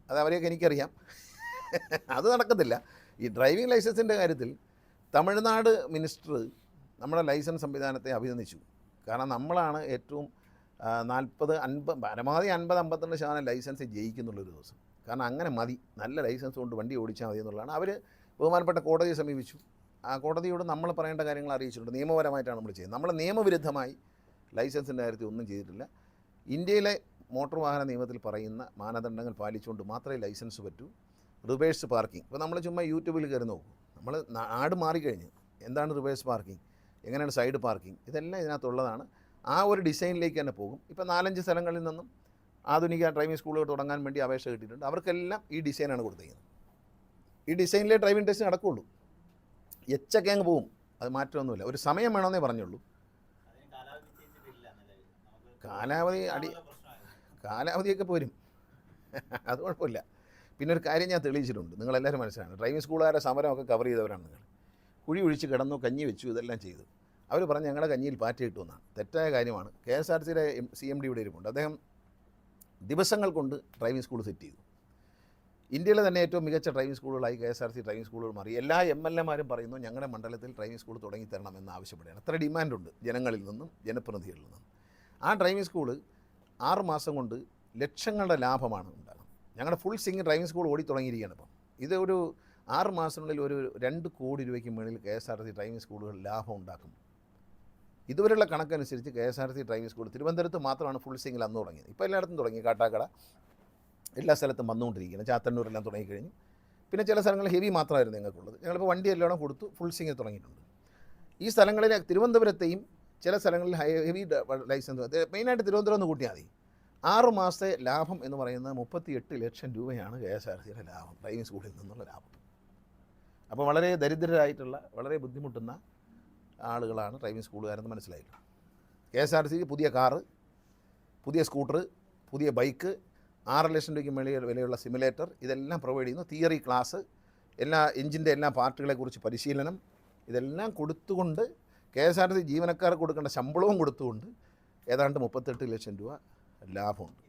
അത് അവരെയൊക്കെ എനിക്കറിയാം. അത് നടക്കത്തില്ല. ഈ ഡ്രൈവിംഗ് ലൈസൻസിന്റെ കാര്യത്തിൽ തമിഴ്നാട് മിനിസ്റ്റർ നമ്മുടെ ലൈസൻസ് സംവിധാനത്തെ അഭിനന്ദിച്ചു. കാരണം നമ്മളാണ് ഏറ്റവും നാൽപ്പത് അൻപത് പരമാവധി അൻപത് അമ്പത്തിരണ്ട് ശതമാനം ലൈസൻസ് ജയിക്കുന്നുള്ളൊരു ദിവസം. കാരണം അങ്ങനെ മതി. നല്ല ലൈസൻസ് കൊണ്ട് വണ്ടി ഓടിച്ചാൽ മതി എന്നുള്ളതാണ്. അവർ ബഹുമാനപ്പെട്ട കോടതിയെ സമീപിച്ചു. ആ കോടതിയോട് നമ്മൾ പറയേണ്ട കാര്യങ്ങൾ അറിയിച്ചിട്ടുണ്ട്. നിയമപരമായിട്ടാണ് നമ്മൾ ചെയ്യുന്നത്. നമ്മൾ നിയമവിരുദ്ധമായി ലൈസൻസിന്റെ കാര്യത്തിൽ ഒന്നും ചെയ്തിട്ടില്ല. ഇന്ത്യയിലെ മോട്ടോർ വാഹന നിയമത്തിൽ പറയുന്ന മാനദണ്ഡങ്ങൾ പാലിച്ചുകൊണ്ട് മാത്രമേ ലൈസൻസ് പറ്റൂ. Reverse parking. ഇപ്പോൾ നമ്മൾ ചുമ്മാ യൂട്യൂബിൽ കയറി നോക്കും. നമ്മൾ നാട് മാറിക്കഴിഞ്ഞ്. എന്താണ് റിവേഴ്സ് പാർക്കിംഗ്? എങ്ങനെയാണ് സൈഡ് പാർക്കിംഗ്? ഇതെല്ലാം ഇതിനകത്തുള്ളതാണ്. ആ ഒരു ഡിസൈനിലേക്ക് തന്നെ പോകും. ഇപ്പോൾ നാലഞ്ച് സ്ഥലങ്ങളിൽ നിന്നും ആധുനിക ഡ്രൈവിംഗ് സ്കൂളുകൾ തുടങ്ങാൻ വേണ്ടി അപേക്ഷ കിട്ടിയിട്ടുണ്ട്. അവർക്കെല്ലാം ഈ ഡിസൈനാണ് കൊടുത്തിരിക്കുന്നത്. ഈ ഡിസൈനിലെ ഡ്രൈവിംഗ് ടെസ്റ്റ് നടക്കുകയുള്ളൂ. എച്ചൊക്കെ അങ്ങ് പോവും അത് മാറ്റമൊന്നുമില്ല. ഒരു സമയം വേണമെന്നേ പറഞ്ഞുള്ളൂ
അതിന് കാലാവധി നിശ്ചയിച്ചിട്ടില്ല നിലവിൽ നമുക്ക്
കാലാവധി അടി കാലാവധിയൊക്കെ പോരും. അത് കുഴപ്പമില്ല. പിന്നെ ഒരു കാര്യം ഞാൻ തെളിയിച്ചിട്ടുണ്ട്. നിങ്ങളെല്ലാവരും മനസ്സിലാണ് ഡ്രൈവിംഗ് സ്കൂളുകാരെ സമരമൊക്കെ കവർ ചെയ്തവരാണ് നിങ്ങൾ. കുഴി ഒഴിച്ച് കിടന്നു കഞ്ഞി വെച്ചു ഇതെല്ലാം ചെയ്തു. അവർ പറഞ്ഞ് ഞങ്ങളുടെ കഞ്ഞിയിൽ പാറ്റ കിട്ടുമെന്നാണ് തെറ്റായ കാര്യമാണ്. കെ എസ് ആർ സിയുടെ സി എം ഡി ഇവിടെ ഇരിപ്പുണ്ട്. അദ്ദേഹം ദിവസങ്ങൾ കൊണ്ട് ഡ്രൈവിംഗ് സ്കൂൾ സെറ്റ് ചെയ്തു. ഇന്ത്യയിലെ തന്നെ ഏറ്റവും മികച്ച driving സ്കൂളുകളായി K S R C driving സ്കൂളുകൾ മാറി. എല്ലാ എം എൽ എമാരും പറയുന്നു ഞങ്ങളുടെ മണ്ഡലത്തിൽ ഡ്രൈവിംഗ് സ്കൂൾ തുടങ്ങി തരണം എന്ന് ആവശ്യപ്പെടുകയാണ്. അത്ര ഡിമാൻഡുണ്ട് ജനങ്ങളിൽ നിന്നും ജനപ്രതിനിധികളിൽ നിന്നും. ആ ഡ്രൈവിംഗ് സ്കൂൾ ആറ് മാസം കൊണ്ട് ലക്ഷങ്ങളുടെ ലാഭമാണ് ഉണ്ടാകുന്നത്. ഞങ്ങളുടെ ഫുൾ സിംഗ് ഡ്രൈവിംഗ് സ്കൂൾ ഓടി തുടങ്ങിയിരിക്കുകയാണ് ഇപ്പം. ഇത് ഒരു ആറ് മാസത്തിനുള്ളിൽ ഒരു രണ്ട് കോടി രൂപയ്ക്ക് മുകളിൽ K S R T driving സ്കൂളുകൾ ലാഭം ഉണ്ടാക്കും. ഇതുവരെയുള്ള കണക്കനുസരിച്ച് K S R T driving school തിരുവനന്തപുരത്ത് മാത്രമാണ് ഫുൾ സിംഗിൽ അന്ന് തുടങ്ങിയത്. ഇപ്പോൾ എല്ലായിടത്തും തുടങ്ങി. കാട്ടാക്കട എല്ലാ സ്ഥലത്തും വന്നുകൊണ്ടിരിക്കുകയാണ്. ചാത്തന്നൂരെല്ലാം തുടങ്ങിക്കഴിഞ്ഞു പിന്നെ ചില സ്ഥലങ്ങളിൽ ഹെവി മാത്രമായിരുന്നു ഞങ്ങൾക്കുള്ളത്. ഞങ്ങളിപ്പോൾ വണ്ടി എല്ലാം കൊടുത്തു ഫുൾ സിംഗിൽ തുടങ്ങിയിട്ടുണ്ട്. ഈ സ്ഥലങ്ങളിലെ തിരുവനന്തപുരത്തെയും ചില സ്ഥലങ്ങളിൽ ഹെവി ലൈസൻസ് മെയിനായിട്ട് തിരുവനന്തപുരം ഒന്ന് കൂട്ടിയാൽ മതി. ആറ് മാസത്തെ ലാഭം എന്ന് പറയുന്നത് മുപ്പത്തി എട്ട് ലക്ഷം രൂപയാണ് കെ എസ് ആർ സിയുടെ ലാഭം ഡ്രൈവിംഗ് സ്കൂളിൽ നിന്നുള്ള ലാഭം. അപ്പോൾ വളരെ ദരിദ്രരായിട്ടുള്ള വളരെ ബുദ്ധിമുട്ടുന്ന ആളുകളാണ് ഡ്രൈവിംഗ് സ്കൂളുകാരെന്ന് മനസ്സിലായിട്ടുള്ളത് കെ എസ് ആർ സിക്ക് പുതിയ കാറ് പുതിയ സ്കൂട്ടർ പുതിയ ബൈക്ക് ആറ് ലക്ഷം രൂപയ്ക്ക് മേളിൽ വിലയുള്ള സിമുലേറ്റർ ഇതെല്ലാം പ്രൊവൈഡ് ചെയ്യുന്നു. തിയറി ക്ലാസ് എല്ലാ എഞ്ചിന്റെ എല്ലാ പാർട്ടുകളെക്കുറിച്ച് പരിശീലനം ഇതെല്ലാം കൊടുത്തുകൊണ്ട് K S R T C ജീവനക്കാർക്ക് കൊടുക്കേണ്ട ശമ്പളവും കൊടുത്തുകൊണ്ട് ഏതാണ്ട് മുപ്പത്തെട്ട് ലക്ഷം രൂപ ലാഭമുണ്ട്.